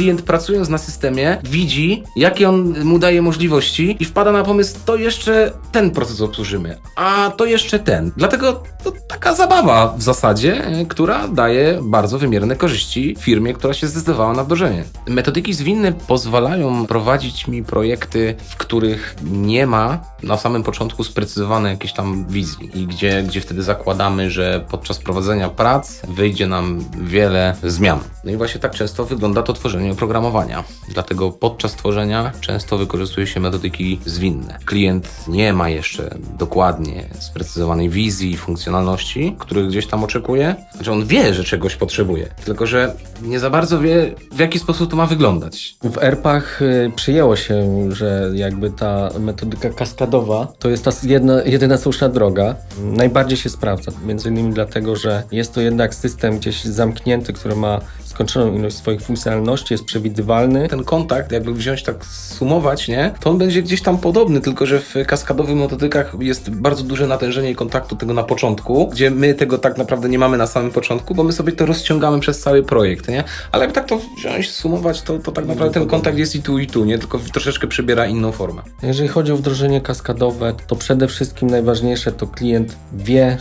klient pracując na systemie widzi, jakie on mu daje możliwości i wpada na pomysł, to jeszcze ten proces obsłużymy, a to jeszcze ten. Dlatego to taka zabawa w zasadzie, e, która daje bardzo wymierne korzyści firmie, która się zdecydowała na wdrożenie. Metodyki zwinne pozwalają prowadzić mi projekty, w których nie ma na samym początku sprecyzowane jakieś tam wizji i gdzie, gdzie wtedy zakładamy, że podczas prowadzenia prac wyjdzie nam wiele zmian. No i właśnie tak często wygląda to tworzenie oprogramowania. Dlatego podczas tworzenia często wykorzystuje się metodyki zwinne. Klient nie ma jeszcze dokładnie sprecyzowanej wizji i funkcjonalności, których gdzieś tam oczekuje. Znaczy on wie, że czegoś potrzebuje, tylko że nie za bardzo wie, w jaki sposób to ma wyglądać. W ERP-ach y, przyjęło się, że jakby ta metodyka kaskadowa to jest ta jedna, jedyna słuszna droga. Najbardziej się sprawdza, między innymi dlatego, że jest to jednak system gdzieś zamknięty, który ma skończoną ilość swoich funkcjonalności, jest przewidywalny. ten kontakt, jakby wziąć tak sumować, nie? To on będzie gdzieś tam podobny, tylko że w kaskadowych metodykach jest bardzo duże natężenie kontaktu tego na początku, gdzie my tego tak naprawdę nie mamy na samym początku, bo my sobie to rozciągamy przez cały projekt, nie? Ale jakby tak to wziąć, sumować, to, to tak naprawdę ten kontakt jest i tu, i tu, nie? Tylko troszeczkę przybiera inną formę. Jeżeli chodzi o wdrożenie kaskadowe, to przede wszystkim najważniejsze to klient wie,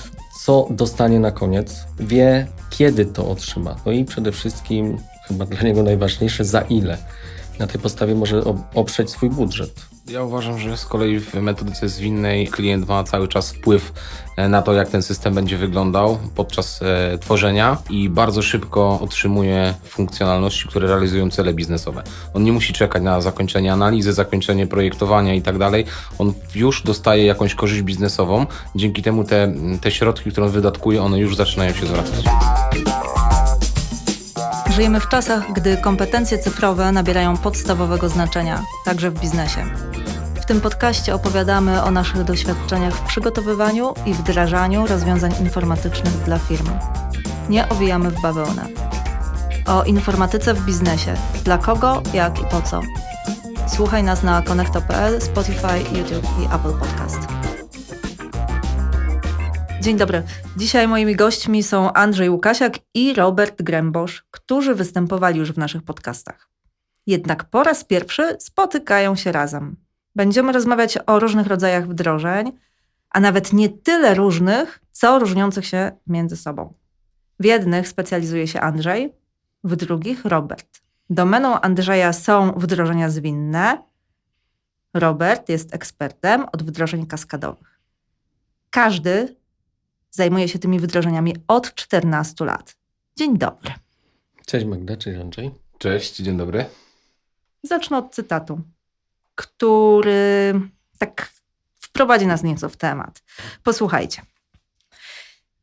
co dostanie na koniec, wie, kiedy to otrzyma. No i przede wszystkim, chyba dla niego najważniejsze, za ile. Na tej podstawie może oprzeć swój budżet. Ja uważam, że z kolei w metodyce zwinnej klient ma cały czas wpływ e, na to, jak ten system będzie wyglądał podczas e, tworzenia i bardzo szybko otrzymuje funkcjonalności, które realizują cele biznesowe. On nie musi czekać na zakończenie analizy, zakończenie projektowania i tak dalej. On już dostaje jakąś korzyść biznesową. Dzięki temu te, te środki, które on wydatkuje, one już zaczynają się zwracać. Żyjemy w czasach, gdy kompetencje cyfrowe nabierają podstawowego znaczenia, także w biznesie. Tym podcaście opowiadamy o naszych doświadczeniach w przygotowywaniu i wdrażaniu rozwiązań informatycznych dla firm. Nie owijamy w bawełnę. O informatyce w biznesie. Dla kogo, jak i po co. Słuchaj nas na konekto.pl, Spotify, YouTube i Apple Podcast. Dzień dobry. Dzisiaj moimi gośćmi są Andrzej Łukasiak i Robert Grębosz, którzy występowali już w naszych podcastach. Jednak po raz pierwszy spotykają się razem. Będziemy rozmawiać o różnych rodzajach wdrożeń, a nawet nie tyle różnych, co różniących się między sobą. W jednych specjalizuje się Andrzej, w drugich Robert. Domeną Andrzeja są wdrożenia zwinne. Robert jest ekspertem od wdrożeń kaskadowych. Każdy zajmuje się tymi wdrożeniami od 14 lat. Dzień dobry. Cześć Magda, cześć Andrzej. Cześć, dzień dobry. Zacznę od cytatu, który tak wprowadzi nas nieco w temat. Posłuchajcie.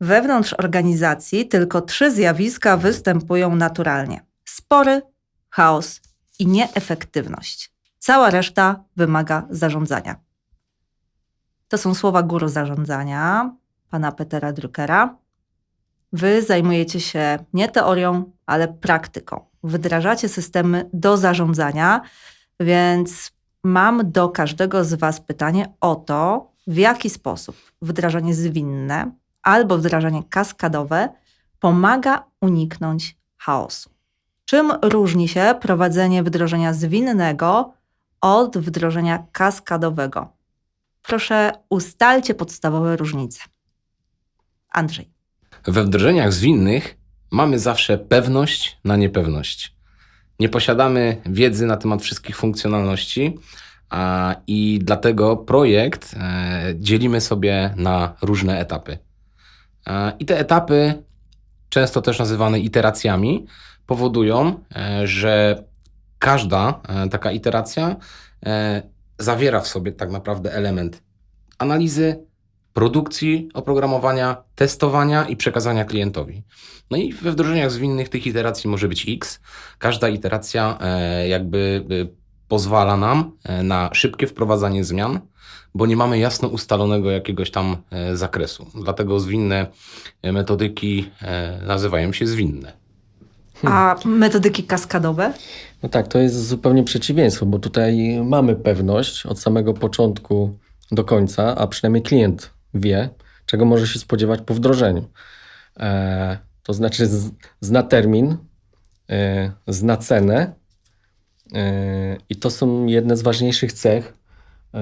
Wewnątrz organizacji tylko trzy zjawiska występują naturalnie: spory, chaos i nieefektywność. Cała reszta wymaga zarządzania. To są słowa guru zarządzania, pana Petera Druckera. Wy zajmujecie się nie teorią, ale praktyką. Wdrażacie systemy do zarządzania, więc mam do każdego z Was pytanie o to, w jaki sposób wdrażanie zwinne albo wdrażanie kaskadowe pomaga uniknąć chaosu. Czym różni się prowadzenie wdrożenia zwinnego od wdrożenia kaskadowego? Proszę, ustalcie podstawowe różnice. Andrzej. We wdrożeniach zwinnych mamy zawsze pewność na niepewność. Nie posiadamy wiedzy na temat wszystkich funkcjonalności a, i dlatego projekt e, dzielimy sobie na różne etapy. E, I te etapy, często też nazywane iteracjami, powodują, e, że każda taka iteracja zawiera w sobie tak naprawdę element analizy, produkcji oprogramowania, testowania i przekazania klientowi. No i we wdrożeniach zwinnych tych iteracji może być X. Każda iteracja e, jakby e, pozwala nam e, na szybkie wprowadzanie zmian, bo nie mamy jasno ustalonego jakiegoś tam zakresu. Dlatego zwinne metodyki nazywają się zwinne. A metodyki kaskadowe? No tak, to jest zupełnie przeciwieństwo, bo tutaj mamy pewność od samego początku do końca, a przynajmniej klient wie, czego może się spodziewać po wdrożeniu. E, to znaczy z, zna termin, e, zna cenę E, I to są jedne z ważniejszych cech, e,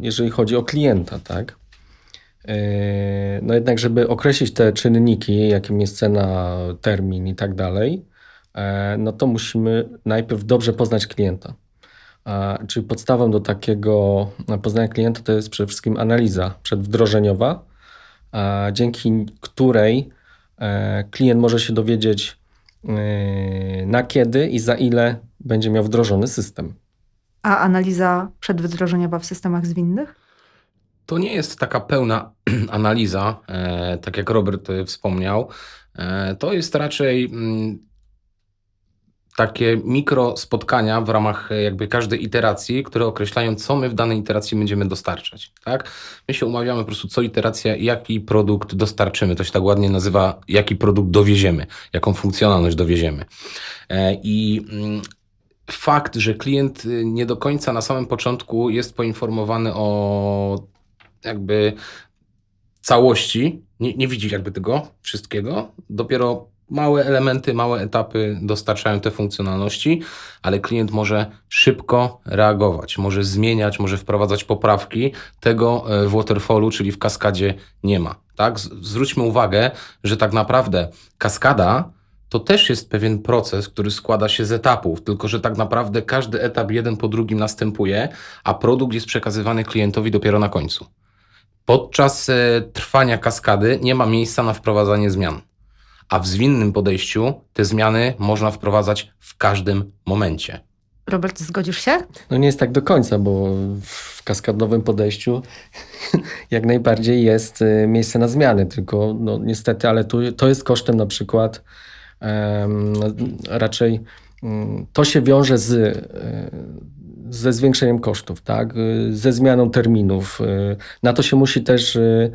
jeżeli chodzi o klienta, tak? E, No jednak, żeby określić te czynniki, jakim jest cena, termin i tak dalej, e, no to musimy najpierw dobrze poznać klienta. Czyli podstawą do takiego poznania klienta to jest przede wszystkim analiza przedwdrożeniowa, dzięki której e, klient może się dowiedzieć, e, na kiedy i za ile będzie miał wdrożony system. A analiza przedwdrożeniowa w systemach zwinnych? To nie jest taka pełna analiza, e, tak jak Robert wspomniał. To jest raczej mm, takie mikro spotkania w ramach e, jakby każdej iteracji, które określają, co my w danej iteracji będziemy dostarczać. Tak? My się umawiamy po prostu co iteracja, jaki produkt dostarczymy. To się tak ładnie nazywa, jaki produkt dowieziemy, jaką funkcjonalność dowieziemy. E, I mm, fakt, że klient y, nie do końca na samym początku jest poinformowany o jakby całości, nie, nie widzi jakby tego wszystkiego, dopiero małe elementy, małe etapy dostarczają te funkcjonalności, ale klient może szybko reagować, może zmieniać, może wprowadzać poprawki. Tego e, w waterfallu, czyli w kaskadzie nie ma. Tak? Zwróćmy uwagę, że tak naprawdę kaskada to też jest pewien proces, który składa się z etapów, tylko że tak naprawdę każdy etap jeden po drugim następuje, a produkt jest przekazywany klientowi dopiero na końcu. Podczas e, trwania kaskady nie ma miejsca na wprowadzanie zmian, a w zwinnym podejściu te zmiany można wprowadzać w każdym momencie. Robert, zgodzisz się? No nie jest tak do końca, bo w kaskadowym podejściu jak najbardziej jest y, miejsce na zmiany, tylko no niestety, ale tu, to jest kosztem na przykład em, raczej mm, to się wiąże z, y, ze zwiększeniem kosztów, tak? Y, ze zmianą terminów. y, Na to się musi też y,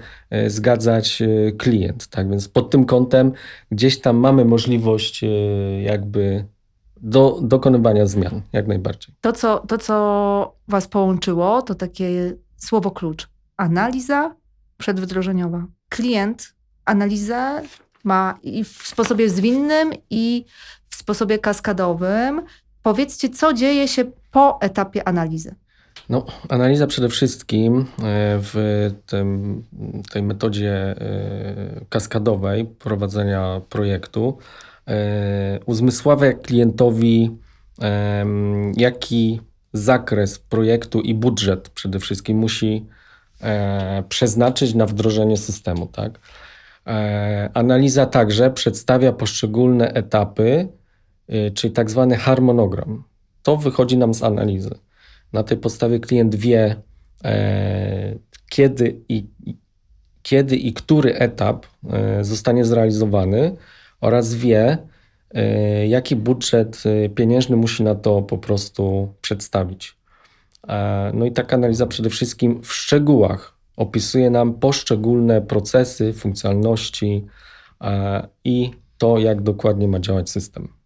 zgadzać klient, tak? Więc pod tym kątem gdzieś tam mamy możliwość jakby do dokonywania zmian, jak najbardziej. To co, to, co Was połączyło, to takie słowo klucz. Analiza przedwdrożeniowa. Klient analizę ma i w sposobie zwinnym, i w sposobie kaskadowym. Powiedzcie, co dzieje się po etapie analizy. No, analiza przede wszystkim e, w tym, tej metodzie e, kaskadowej prowadzenia projektu e, uzmysławia klientowi, jaki zakres projektu i budżet przede wszystkim musi przeznaczyć na wdrożenie systemu. Tak? Analiza także przedstawia poszczególne etapy, czyli tak zwany harmonogram. To wychodzi nam z analizy. Na tej podstawie klient wie, e, kiedy, i, kiedy i który etap e, zostanie zrealizowany oraz wie, e, jaki budżet e, pieniężny musi na to po prostu przedstawić. E, no i taka analiza przede wszystkim w szczegółach opisuje nam poszczególne procesy, funkcjonalności e, i to, jak dokładnie ma działać system.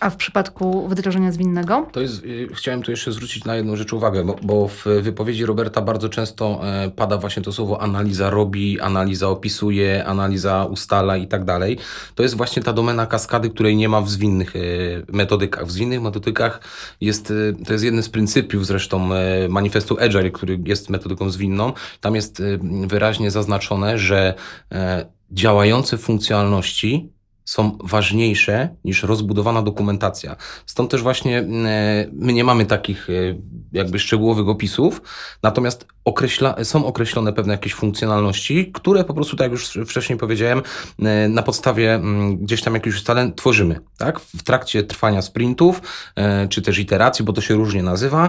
A w przypadku wdrożenia zwinnego? To jest, y, chciałem tu jeszcze zwrócić na jedną rzecz uwagę, bo, bo w wypowiedzi Roberta bardzo często e, pada właśnie to słowo analiza robi, analiza opisuje, analiza ustala i tak dalej. To jest właśnie ta domena kaskady, której nie ma w zwinnych e, metodykach. W zwinnych metodykach jest, e, to jest jeden z pryncypiów zresztą manifestu Agile, który jest metodyką zwinną. Tam jest wyraźnie zaznaczone, że działające funkcjonalności są ważniejsze niż rozbudowana dokumentacja. Stąd też właśnie e, my nie mamy takich e, jakby szczegółowych opisów, natomiast określa, są określone pewne jakieś funkcjonalności, które po prostu, tak jak już wcześniej powiedziałem, e, na podstawie mm, gdzieś tam jakichś ustaleń tworzymy. Tak? W trakcie trwania sprintów, czy też iteracji, bo to się różnie nazywa,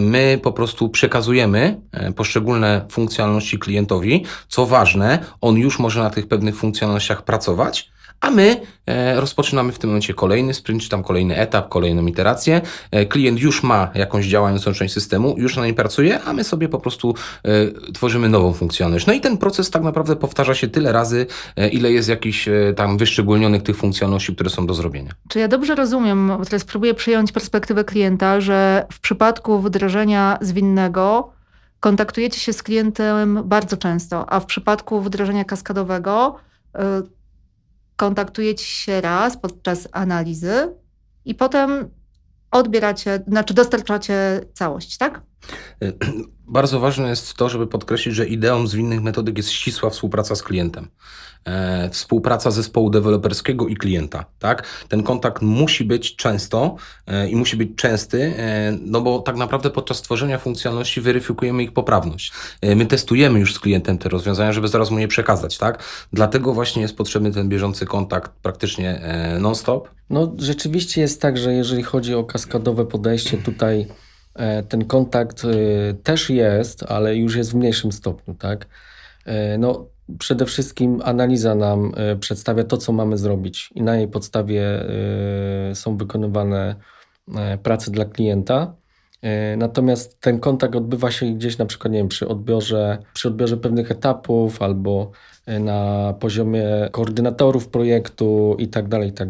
my po prostu przekazujemy poszczególne funkcjonalności klientowi. Co ważne, on już może na tych pewnych funkcjonalnościach pracować, a my e, rozpoczynamy w tym momencie kolejny sprint, czy tam kolejny etap, kolejną iterację. E, klient już ma jakąś działającą część systemu, już na niej pracuje, a my sobie po prostu e, tworzymy nową funkcjonalność. No i ten proces tak naprawdę powtarza się tyle razy, ile jest jakichś tam wyszczególnionych tych funkcjonalności, które są do zrobienia. Czy ja dobrze rozumiem, bo teraz próbuję przyjąć perspektywę klienta, że w przypadku wdrożenia zwinnego kontaktujecie się z klientem bardzo często, a w przypadku wdrożenia kaskadowego kontaktujecie się raz podczas analizy i potem odbieracie, znaczy dostarczacie całość, tak? Bardzo ważne jest to, żeby podkreślić, że ideą zwinnych metodyk jest ścisła współpraca z klientem. E, współpraca zespołu deweloperskiego i klienta. Tak? Ten kontakt musi być często e, i musi być częsty, e, no bo tak naprawdę podczas tworzenia funkcjonalności weryfikujemy ich poprawność. My testujemy już z klientem te rozwiązania, żeby zaraz mu je przekazać. Tak? Dlatego właśnie jest potrzebny ten bieżący kontakt praktycznie non-stop. No, rzeczywiście jest tak, że jeżeli chodzi o kaskadowe podejście, tutaj ten kontakt też jest, ale już jest w mniejszym stopniu, tak? No, przede wszystkim analiza nam e, przedstawia to, co mamy zrobić, i na jej podstawie e, są wykonywane e, prace dla klienta. Natomiast ten kontakt odbywa się gdzieś na przykład, nie wiem, przy odbiorze, przy odbiorze pewnych etapów albo na poziomie koordynatorów projektu i tak dalej, i tak.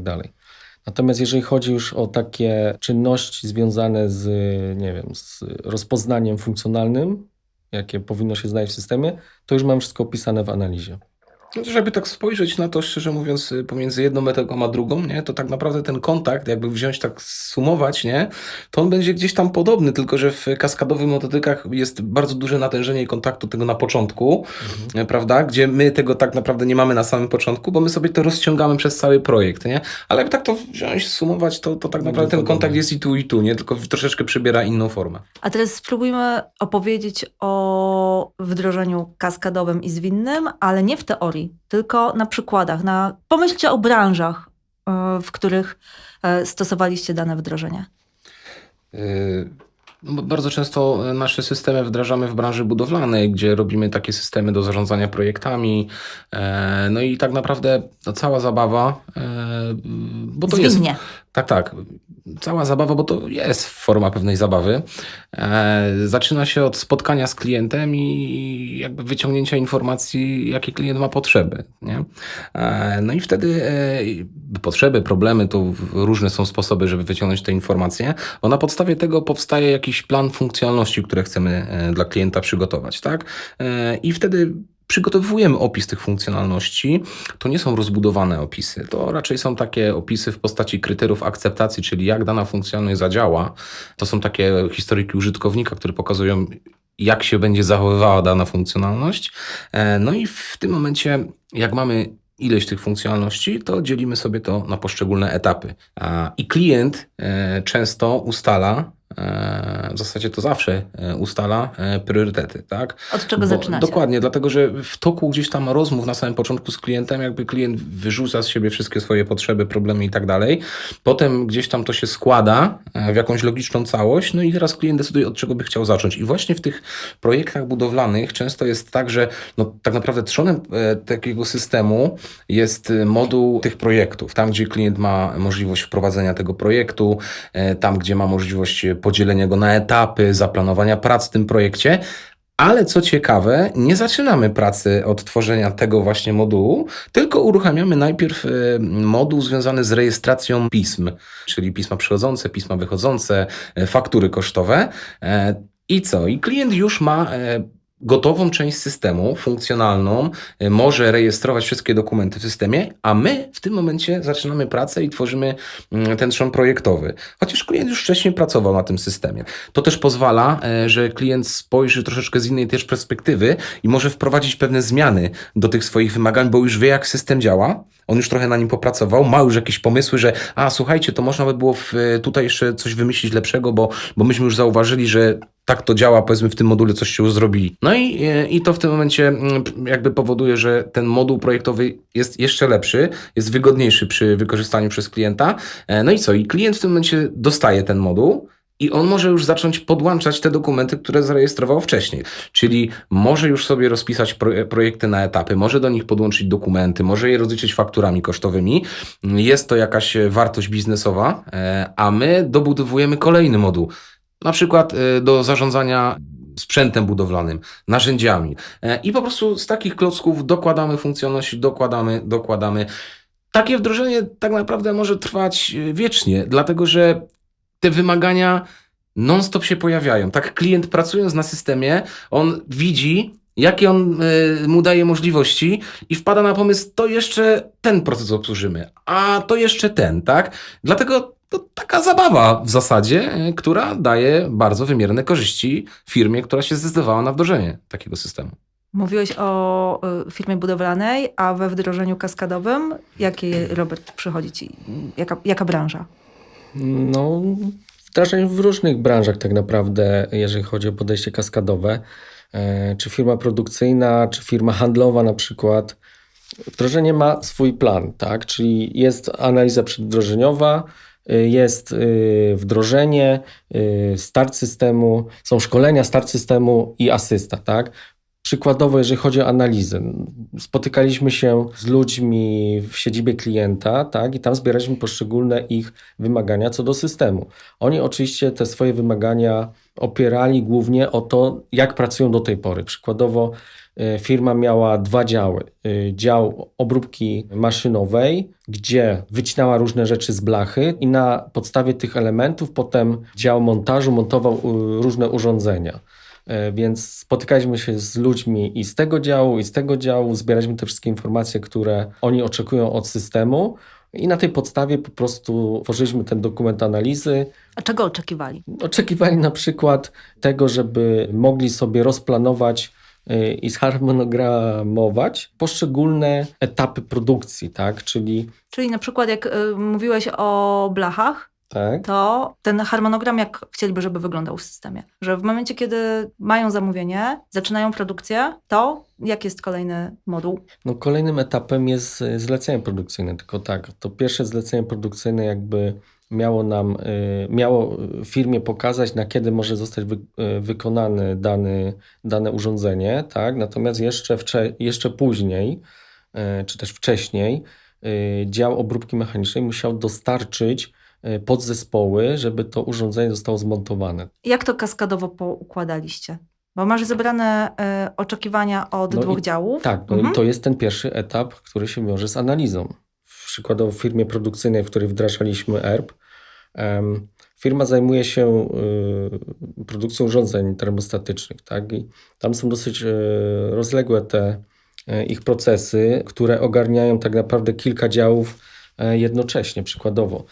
Natomiast jeżeli chodzi już o takie czynności związane z, nie wiem, z rozpoznaniem funkcjonalnym, jakie powinno się znaleźć w systemie, to już mam wszystko opisane w analizie. No żeby tak spojrzeć na to, szczerze mówiąc, y, pomiędzy jedną metodą a drugą, nie, to tak naprawdę ten kontakt, jakby wziąć tak sumować, nie, to on będzie gdzieś tam podobny, tylko że w kaskadowych metodykach jest bardzo duże natężenie kontaktu tego na początku, e, prawda, gdzie my tego tak naprawdę nie mamy na samym początku, bo my sobie to rozciągamy przez cały projekt, nie, ale jakby tak to wziąć, sumować, to, to tak naprawdę ten kontakt jest i tu, i tu, nie, tylko troszeczkę przybiera inną formę. A teraz spróbujmy opowiedzieć o wdrożeniu kaskadowym i zwinnym, ale nie w teorii, tylko na przykładach. Na... Pomyślcie o branżach, e, w których e, stosowaliście dane wdrożenie. Yy, no Bardzo często e, nasze systemy wdrażamy w branży budowlanej, gdzie robimy takie systemy do zarządzania projektami. e, No i tak naprawdę no, cała zabawa, e, bo to jest. Tak, tak. Cała zabawa, bo to jest forma pewnej zabawy. E, zaczyna się od spotkania z klientem i jakby wyciągnięcia informacji, jakie klient ma potrzeby. Nie? E, no i wtedy e, potrzeby, problemy, to różne są sposoby, żeby wyciągnąć te informacje, bo na podstawie tego powstaje jakiś plan funkcjonalności, które chcemy e, dla klienta przygotować. Tak? E, I wtedy przygotowujemy opis tych funkcjonalności. To nie są rozbudowane opisy, to raczej są takie opisy w postaci kryteriów akceptacji, czyli jak dana funkcjonalność zadziała. To są takie historyki użytkownika, które pokazują, jak się będzie zachowywała dana funkcjonalność. E, No i w tym momencie, jak mamy ileś tych funkcjonalności, to dzielimy sobie to na poszczególne etapy. I klient e, często ustala, w zasadzie to zawsze e, ustala e, priorytety, tak? Od czego Bo- zaczynacie? Dokładnie, dlatego że w toku gdzieś tam rozmów na samym początku z klientem, jakby klient wyrzuca z siebie wszystkie swoje potrzeby, problemy i tak dalej. Potem gdzieś tam to się składa e, w jakąś logiczną całość, no i teraz klient decyduje, od czego by chciał zacząć. I właśnie w tych projektach budowlanych często jest tak, że no, tak naprawdę trzonem e, takiego systemu jest e, moduł tych projektów. Tam, gdzie klient ma możliwość wprowadzenia tego projektu, e, tam, gdzie ma możliwość e, podzielenia go na etapy, zaplanowania prac w tym projekcie. Ale co ciekawe, nie zaczynamy pracy od tworzenia tego właśnie modułu, tylko uruchamiamy najpierw e, moduł związany z rejestracją pism, czyli pisma przychodzące, pisma wychodzące, e, faktury kosztowe. E, I co? I klient już ma e, gotową część systemu, funkcjonalną, e, może rejestrować wszystkie dokumenty w systemie, a my w tym momencie zaczynamy pracę i tworzymy mm, ten trzon projektowy. Chociaż klient już wcześniej pracował na tym systemie. To też pozwala, e, że klient spojrzy troszeczkę z innej też perspektywy i może wprowadzić pewne zmiany do tych swoich wymagań, bo już wie, jak system działa. On już trochę na nim popracował, ma już jakieś pomysły, że a słuchajcie, to można by było w, tutaj jeszcze coś wymyślić lepszego, bo, bo myśmy już zauważyli, że tak to działa, powiedzmy w tym module coś się zrobili. No i, e, i to w tym momencie mm, jakby powoduje, że ten moduł projektowy jest jeszcze lepszy, jest wygodniejszy przy wykorzystaniu przez klienta. E, No i co? I klient w tym momencie dostaje ten moduł. I on może już zacząć podłączać te dokumenty, które zarejestrował wcześniej. Czyli może już sobie rozpisać pro- projekty na etapy, może do nich podłączyć dokumenty, może je rozliczyć fakturami kosztowymi. Jest to jakaś wartość biznesowa, e, a my dobudowujemy kolejny moduł. Na przykład e, do zarządzania sprzętem budowlanym, narzędziami. E, I po prostu z takich klocków dokładamy funkcjonalności, dokładamy, dokładamy. Takie wdrożenie tak naprawdę może trwać e, wiecznie, dlatego że te wymagania non-stop się pojawiają. Tak klient pracując na systemie, on widzi, jakie on y, mu daje możliwości i wpada na pomysł, to jeszcze ten proces obsłużymy, a to jeszcze ten, tak? Dlatego to taka zabawa w zasadzie, e, która daje bardzo wymierne korzyści firmie, która się zdecydowała na wdrożenie takiego systemu. Mówiłeś o y, firmie budowlanej, a we wdrożeniu kaskadowym, jakie, Robert, przychodzi ci? Jaka, jaka branża? No, wdrażań w różnych branżach tak naprawdę, jeżeli chodzi o podejście kaskadowe. E, Czy firma produkcyjna, czy firma handlowa na przykład. Wdrożenie ma swój plan, tak? Czyli jest analiza przedwdrożeniowa, jest y, wdrożenie, y, start systemu, są szkolenia, start systemu i asysta, tak? Przykładowo, jeżeli chodzi o analizę, spotykaliśmy się z ludźmi w siedzibie klienta, tak, i tam zbieraliśmy poszczególne ich wymagania co do systemu. Oni oczywiście te swoje wymagania opierali głównie o to, jak pracują do tej pory. Przykładowo, y, firma miała dwa działy. Y, Dział obróbki maszynowej, gdzie wycinała różne rzeczy z blachy, i na podstawie tych elementów potem dział montażu montował y, różne urządzenia. E, Więc spotykaliśmy się z ludźmi i z tego działu, i z tego działu, zbieraliśmy te wszystkie informacje, które oni oczekują od systemu. I na tej podstawie po prostu tworzyliśmy ten dokument analizy. A czego oczekiwali? Oczekiwali na przykład tego, żeby mogli sobie rozplanować y, i zharmonogramować poszczególne etapy produkcji, tak? Czyli Czyli na przykład jak y, mówiłeś o blachach, tak, to ten harmonogram jak chcieliby, żeby wyglądał w systemie? Że w momencie, kiedy mają zamówienie, zaczynają produkcję, to jaki jest kolejny moduł? No, kolejnym etapem jest y, zlecenie produkcyjne, tylko tak, to pierwsze zlecenie produkcyjne jakby miało nam, y, miało firmie pokazać, na kiedy może zostać wy, y, wykonany dany, dane urządzenie, tak, natomiast jeszcze, wcze, jeszcze później, y, czy też wcześniej, y, dział obróbki mechanicznej musiał dostarczyć y, podzespoły, żeby to urządzenie zostało zmontowane. Jak to kaskadowo poukładaliście? Bo masz zebrane y, oczekiwania od No i- dwóch działów. Tak, no Mhm. i to jest ten pierwszy etap, który się wiąże z analizą. Przykładowo w firmie produkcyjnej, w której wdrażaliśmy ERP, em, firma zajmuje się y, produkcją urządzeń termostatycznych, tak? I tam są dosyć y, rozległe te y, ich procesy, które ogarniają tak naprawdę kilka działów y, jednocześnie, przykładowo.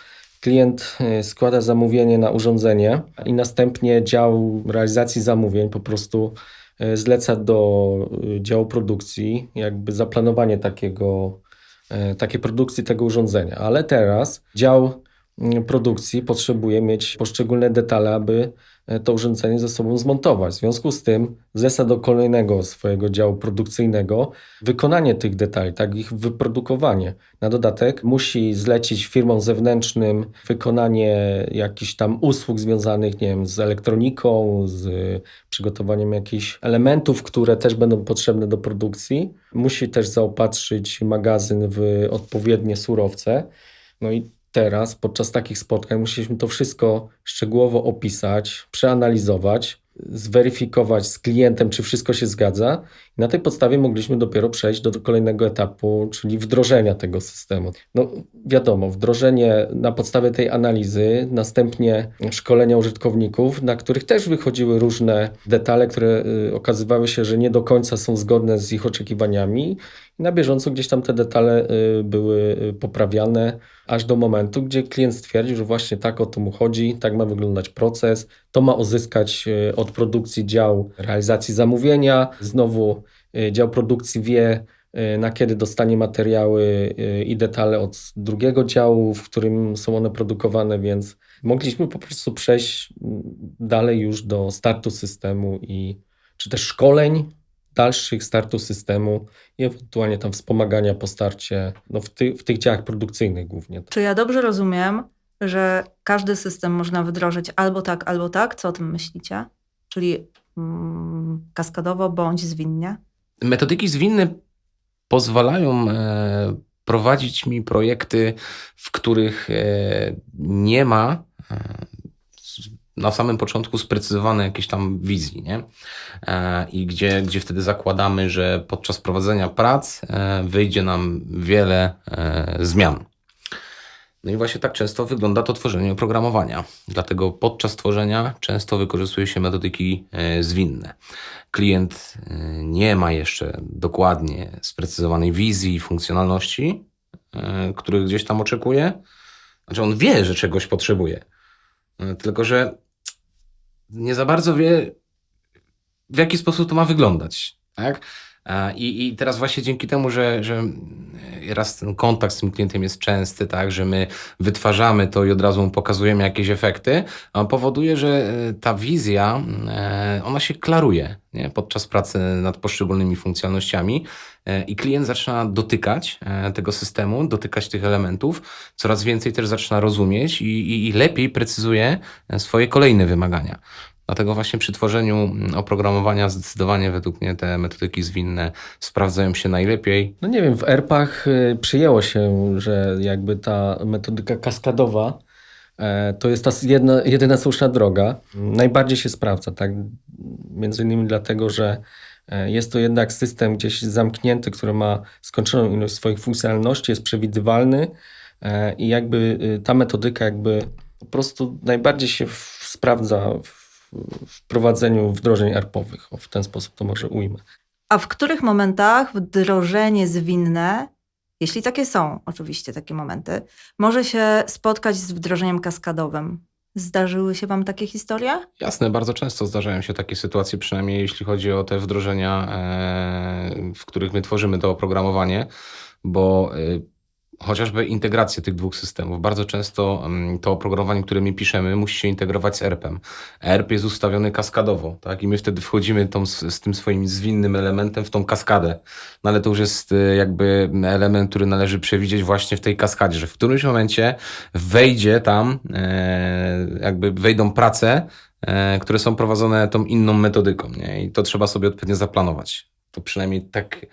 Klient y, składa zamówienie na urządzenie i następnie dział realizacji zamówień po prostu y, zleca do y, działu produkcji jakby zaplanowanie takiego, takiej produkcji tego urządzenia. Ale teraz dział y, produkcji potrzebuje mieć poszczególne detale, aby to urządzenie ze sobą zmontować. W związku z tym zleca do kolejnego swojego działu produkcyjnego wykonanie tych detali, tak ich wyprodukowanie. Na dodatek musi zlecić firmom zewnętrznym wykonanie jakichś tam usług związanych, nie wiem, z elektroniką, z przygotowaniem jakichś elementów, które też będą potrzebne do produkcji. Musi też zaopatrzyć magazyn w odpowiednie surowce. No i teraz podczas takich spotkań musieliśmy to wszystko szczegółowo opisać, przeanalizować, zweryfikować z klientem, czy wszystko się zgadza. Na tej podstawie mogliśmy dopiero przejść do kolejnego etapu, czyli wdrożenia tego systemu. No wiadomo, wdrożenie na podstawie tej analizy, następnie szkolenia użytkowników, na których też wychodziły różne detale, które y, okazywały się, że nie do końca są zgodne z ich oczekiwaniami. I na bieżąco gdzieś tam te detale y, były y, poprawiane, aż do momentu, gdzie klient stwierdził, że właśnie tak o to mu chodzi, tak ma wyglądać proces, to ma uzyskać od produkcji dział realizacji zamówienia, znowu dział produkcji wie, y, na kiedy dostanie materiały y, i detale od drugiego działu, w którym są one produkowane, więc mogliśmy po prostu przejść mm, dalej już do startu systemu i czy też szkoleń dalszych startu systemu i ewentualnie tam wspomagania po starcie no w, ty, w tych działach produkcyjnych głównie. Czy ja dobrze rozumiem, że każdy system można wdrożyć albo tak, albo tak? Co o tym myślicie? Czyli kaskadowo bądź zwinnie? Metodyki zwinne pozwalają e, prowadzić mi projekty, w których e, nie ma e, na samym początku sprecyzowane jakieś tam wizji, nie? I gdzie, gdzie wtedy zakładamy, że podczas prowadzenia prac wyjdzie nam wiele zmian. No i właśnie tak często wygląda to tworzenie oprogramowania. Dlatego podczas tworzenia często wykorzystuje się metodyki e, zwinne. Klient e, nie ma jeszcze dokładnie sprecyzowanej wizji i funkcjonalności, e, których gdzieś tam oczekuje, Znaczy on wie, że czegoś potrzebuje. Tylko, że nie za bardzo wie, w jaki sposób to ma wyglądać. Tak? A, I, I teraz właśnie dzięki temu, że, że raz ten kontakt z tym klientem jest częsty, tak, że my wytwarzamy to i od razu mu pokazujemy jakieś efekty, on powoduje, że e, ta wizja, e, ona się klaruje nie? podczas pracy nad poszczególnymi funkcjonalnościami e, i klient zaczyna dotykać e, tego systemu, dotykać tych elementów, coraz więcej też zaczyna rozumieć i, i, i lepiej precyzuje e, swoje kolejne wymagania. Dlatego właśnie przy tworzeniu oprogramowania zdecydowanie według mnie te metodyki zwinne sprawdzają się najlepiej. No nie wiem, w ERP-ach y, przyjęło się, że jakby ta metodyka kaskadowa e, to jest ta jedna, jedyna słuszna droga. Najbardziej się sprawdza, tak? Między innymi dlatego, że e, jest to jednak system gdzieś zamknięty, który ma skończoną ilość swoich funkcjonalności, jest przewidywalny e, i jakby y, ta metodyka jakby po prostu najbardziej się sprawdza w, w prowadzeniu wdrożeń ERP-owych. O, w ten sposób to może ujmę. A w których momentach wdrożenie zwinne, jeśli takie są oczywiście takie momenty, może się spotkać z wdrożeniem kaskadowym? Zdarzyły się Wam takie historie? Jasne, bardzo często zdarzają się takie sytuacje, przynajmniej jeśli chodzi o te wdrożenia, e, w których my tworzymy to oprogramowanie, bo e, chociażby integrację tych dwóch systemów. Bardzo często mm, to oprogramowanie, które my piszemy, musi się integrować z ERP-em. ERP jest ustawiony kaskadowo, tak? I my wtedy wchodzimy tą, z, tym swoim zwinnym elementem w tą kaskadę. No ale to już jest e, jakby element, który należy przewidzieć właśnie w tej kaskadzie, że w którymś momencie wejdzie tam, e, jakby wejdą prace, e, które są prowadzone tą inną metodyką, nie? I to trzeba sobie odpowiednio zaplanować. To przynajmniej tak,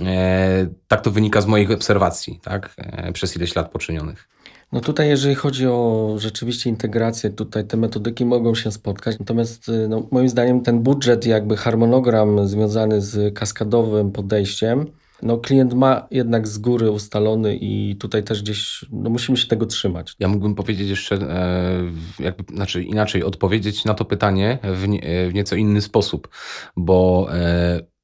e, tak to wynika z moich obserwacji, tak? E, przez ileś lat poczynionych. No tutaj, jeżeli chodzi o rzeczywiście integrację, tutaj te metodyki mogą się spotkać. Natomiast y, no, moim zdaniem ten budżet, jakby harmonogram związany z kaskadowym podejściem, no klient ma jednak z góry ustalony i tutaj też gdzieś no, musimy się tego trzymać. Ja mógłbym powiedzieć jeszcze, e, jakby, znaczy inaczej, odpowiedzieć na to pytanie w, nie, w nieco inny sposób, bo e,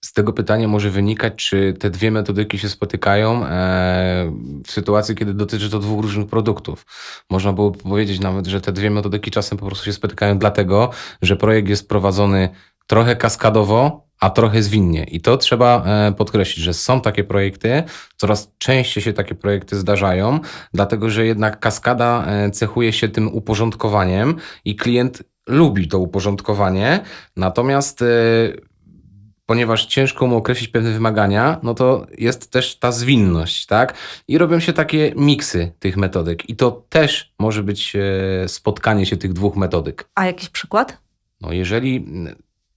z tego pytania może wynikać, czy te dwie metodyki się spotykają e, w sytuacji, kiedy dotyczy to dwóch różnych produktów. Można było powiedzieć nawet, że te dwie metodyki czasem po prostu się spotykają dlatego, że projekt jest prowadzony trochę kaskadowo, a trochę zwinnie. I to trzeba e, podkreślić, że są takie projekty, coraz częściej się takie projekty zdarzają, dlatego że jednak kaskada e, cechuje się tym uporządkowaniem i klient lubi to uporządkowanie, natomiast ponieważ ciężko mu określić pewne wymagania, no to jest też ta zwinność, tak? I robią się takie miksy tych metodyk. I to też może być e, spotkanie się tych dwóch metodyk. A jakiś przykład? No jeżeli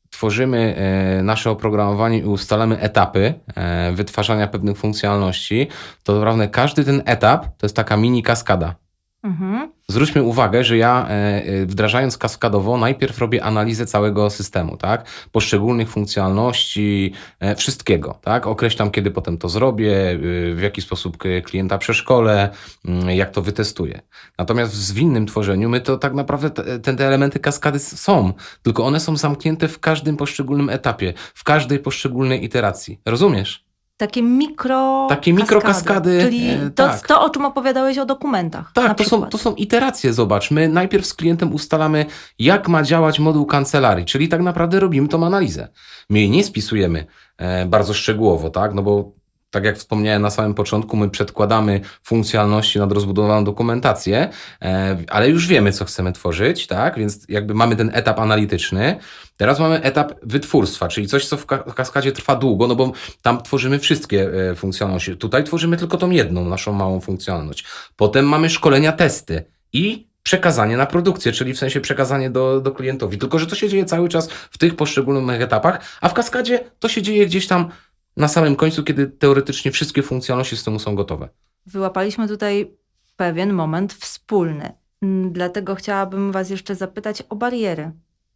tworzymy e, nasze oprogramowanie i ustalamy etapy e, wytwarzania pewnych funkcjonalności, to naprawdę każdy ten etap to jest taka mini kaskada. Mhm. Zwróćmy uwagę, że ja e, e, wdrażając kaskadowo, najpierw robię analizę całego systemu, tak? Poszczególnych funkcjonalności, e, wszystkiego, tak? Określam, kiedy potem to zrobię, w jaki sposób klienta przeszkolę, mm, jak to wytestuję. Natomiast w zwinnym tworzeniu my to tak naprawdę te, te elementy kaskady są, tylko one są zamknięte w każdym poszczególnym etapie, w każdej poszczególnej iteracji. Rozumiesz? Takie mikro. Takie mikrokaskady, Czyli e, to, tak. to, o czym opowiadałeś o dokumentach. Tak, to są, to są iteracje, zobacz. My najpierw z klientem ustalamy, jak ma działać moduł kancelarii, czyli tak naprawdę robimy tą analizę. My jej nie spisujemy e, bardzo szczegółowo, tak? No bo tak jak wspomniałem na samym początku, my przedkładamy funkcjonalności nad rozbudowaną dokumentację, e, ale już wiemy, co chcemy tworzyć, tak? Więc jakby mamy ten etap analityczny. Teraz mamy etap wytwórstwa, czyli coś, co w ka- w kaskadzie trwa długo, no bo tam tworzymy wszystkie e, funkcjonalności. Tutaj tworzymy tylko tą jedną, naszą małą funkcjonalność. Potem mamy szkolenia, testy i przekazanie na produkcję, czyli w sensie przekazanie do, do klientowi. Tylko, że to się dzieje cały czas w tych poszczególnych etapach, a w kaskadzie to się dzieje gdzieś tam na samym końcu, kiedy teoretycznie wszystkie funkcjonalności systemu są gotowe. Wyłapaliśmy tutaj pewien moment wspólny. Mm, Dlatego chciałabym Was jeszcze zapytać o bariery,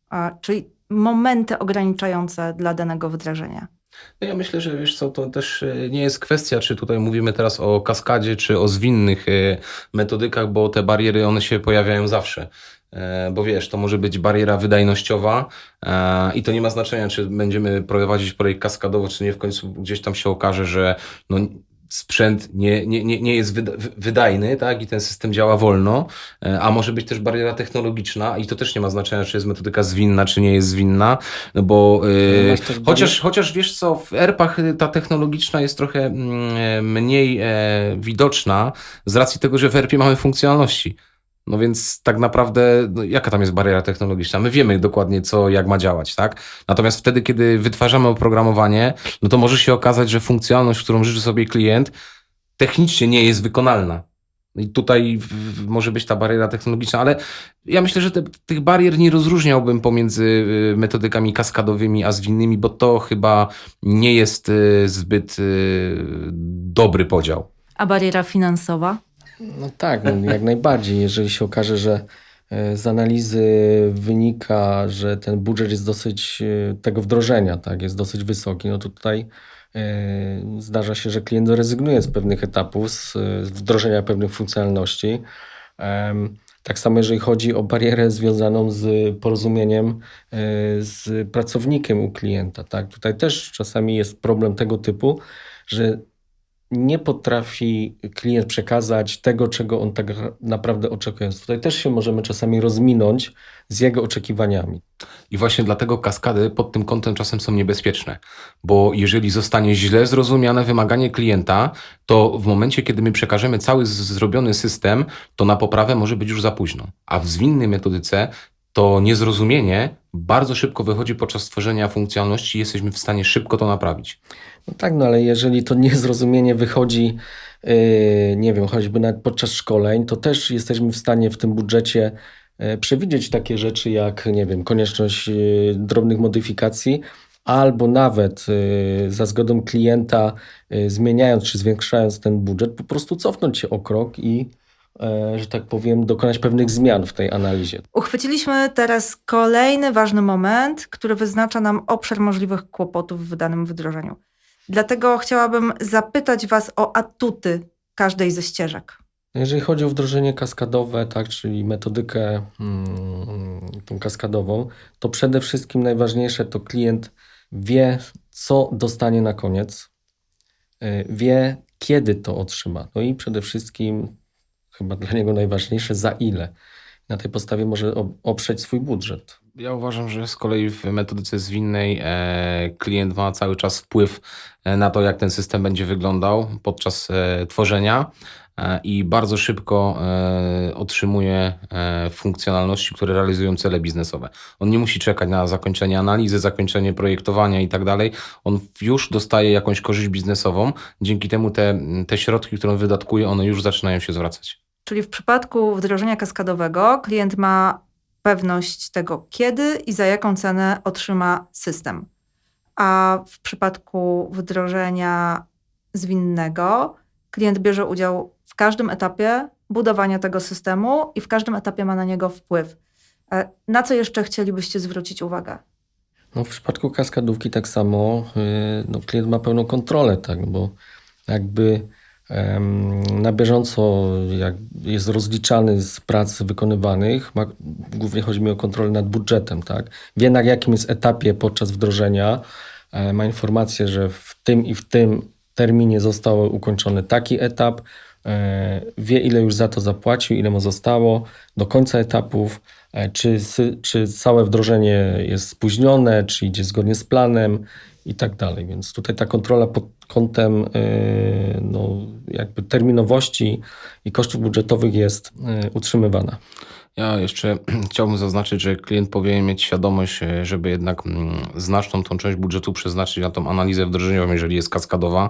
a, czyli momenty ograniczające dla danego wdrażania. No Ja myślę, że wiesz co, to też e, nie jest kwestia, czy tutaj mówimy teraz o kaskadzie, czy o zwinnych e, metodykach, bo te bariery, one się pojawiają zawsze. E, Bo wiesz, to może być bariera wydajnościowa e, i to nie ma znaczenia, czy będziemy prowadzić projekt kaskadowo, czy nie. W końcu gdzieś tam się okaże, że no, sprzęt nie, nie, nie, nie jest wyda- wy- wydajny, tak, i ten system działa wolno, e, a może być też bariera technologiczna i to też nie ma znaczenia, czy jest metodyka zwinna, czy nie jest zwinna, no bo też chociaż, chociaż wiesz co, w ERP-ach ta technologiczna jest trochę mm, mniej e, widoczna z racji tego, że w ERP mamy funkcjonalności. No więc tak naprawdę, no jaka tam jest bariera technologiczna? My wiemy dokładnie, co, jak ma działać, tak? Natomiast wtedy, kiedy wytwarzamy oprogramowanie, no to może się okazać, że funkcjonalność, którą życzy sobie klient, technicznie nie jest wykonalna. No I tutaj może być ta bariera technologiczna, ale ja myślę, że te, tych barier nie rozróżniałbym pomiędzy y, metodykami kaskadowymi a zwinnymi, bo to chyba nie jest y, zbyt y, dobry podział. A bariera finansowa? No tak, no, jak najbardziej. Jeżeli się okaże, że e, z analizy wynika, że ten budżet jest dosyć e, tego wdrożenia, tak, jest dosyć wysoki, no to tutaj e, zdarza się, że klient rezygnuje z pewnych etapów, z, wdrożenia pewnych funkcjonalności. Tak samo jeżeli chodzi o barierę związaną z porozumieniem z pracownikiem u klienta. Tak? Tutaj też czasami jest problem tego typu, że nie potrafi klient przekazać tego, czego on tak naprawdę oczekuje. Tutaj też się możemy czasami rozminąć z jego oczekiwaniami. I właśnie dlatego kaskady pod tym kątem czasem są niebezpieczne, bo jeżeli zostanie źle zrozumiane wymaganie klienta, to w momencie, kiedy my przekażemy cały zrobiony system, to na poprawę może być już za późno. A w zwinnej metodyce to niezrozumienie bardzo szybko wychodzi podczas tworzenia funkcjonalności i jesteśmy w stanie szybko to naprawić. No tak, no ale jeżeli to niezrozumienie wychodzi, yy, nie wiem, choćby nawet podczas szkoleń, to też jesteśmy w stanie w tym budżecie yy, przewidzieć takie rzeczy jak, nie wiem, konieczność yy, drobnych modyfikacji, albo nawet yy, za zgodą klienta, yy, zmieniając czy zwiększając ten budżet, po prostu cofnąć się o krok i, yy, że tak powiem, dokonać pewnych zmian w tej analizie. Uchwyciliśmy teraz kolejny ważny moment, który wyznacza nam obszar możliwych kłopotów w danym wdrożeniu. Dlatego chciałabym zapytać Was o atuty każdej ze ścieżek. Jeżeli chodzi o wdrożenie kaskadowe, tak, czyli metodykę mm, tą kaskadową, to przede wszystkim najważniejsze to klient wie, co dostanie na koniec, y, wie, kiedy to otrzyma. No i przede wszystkim, chyba dla niego najważniejsze, za ile. Na tej podstawie może oprzeć swój budżet. Ja uważam, że z kolei w metodyce zwinnej e, klient ma cały czas wpływ e, na to, jak ten system będzie wyglądał podczas e, tworzenia i bardzo szybko otrzymuje funkcjonalności, które realizują cele biznesowe. On nie musi czekać na zakończenie analizy, zakończenie projektowania i tak dalej. On już dostaje jakąś korzyść biznesową. Dzięki temu te, te środki, które on wydatkuje, one już zaczynają się zwracać. Czyli w przypadku wdrożenia kaskadowego klient ma pewność tego, kiedy i za jaką cenę otrzyma system. A w przypadku wdrożenia zwinnego klient bierze udział w każdym etapie budowania tego systemu i w każdym etapie ma na niego wpływ. E, Na co jeszcze chcielibyście zwrócić uwagę? No w przypadku kaskadówki tak samo yy, no, klient ma pełną kontrolę, tak, no bo jakby na bieżąco jak jest rozliczany z prac wykonywanych, ma, głównie chodzi mi o kontrolę nad budżetem, tak, wie na jakim jest etapie podczas wdrożenia, e, ma informację, że w tym i w tym terminie został ukończony taki etap, wie ile już za to zapłacił, ile mu zostało do końca etapów, e, czy, czy całe wdrożenie jest spóźnione, czy idzie zgodnie z planem i tak dalej. Więc tutaj ta kontrola pod kątem e, no, jakby terminowości i kosztów budżetowych jest e, utrzymywana. Ja jeszcze chciałbym zaznaczyć, że klient powinien mieć świadomość, e, żeby jednak mm, znaczną tą część budżetu przeznaczyć na tą analizę wdrożeniową, jeżeli jest kaskadowa,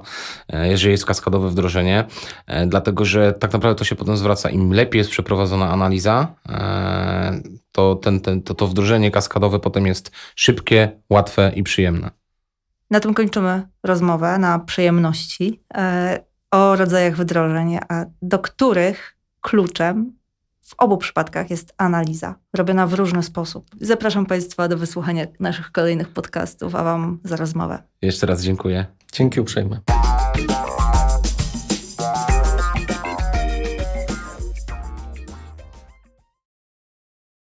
e, jeżeli jest kaskadowe wdrożenie, e, dlatego że tak naprawdę to się potem zwraca. Im lepiej jest przeprowadzona analiza, to, ten, ten, to, to wdrożenie kaskadowe potem jest szybkie, łatwe i przyjemne. Na tym kończymy rozmowę na przyjemności o rodzajach wdrożeń, a do których kluczem w obu przypadkach jest analiza, robiona w różny sposób. Zapraszam Państwa do wysłuchania naszych kolejnych podcastów, a Wam za rozmowę. Jeszcze raz dziękuję. Dzięki uprzejme.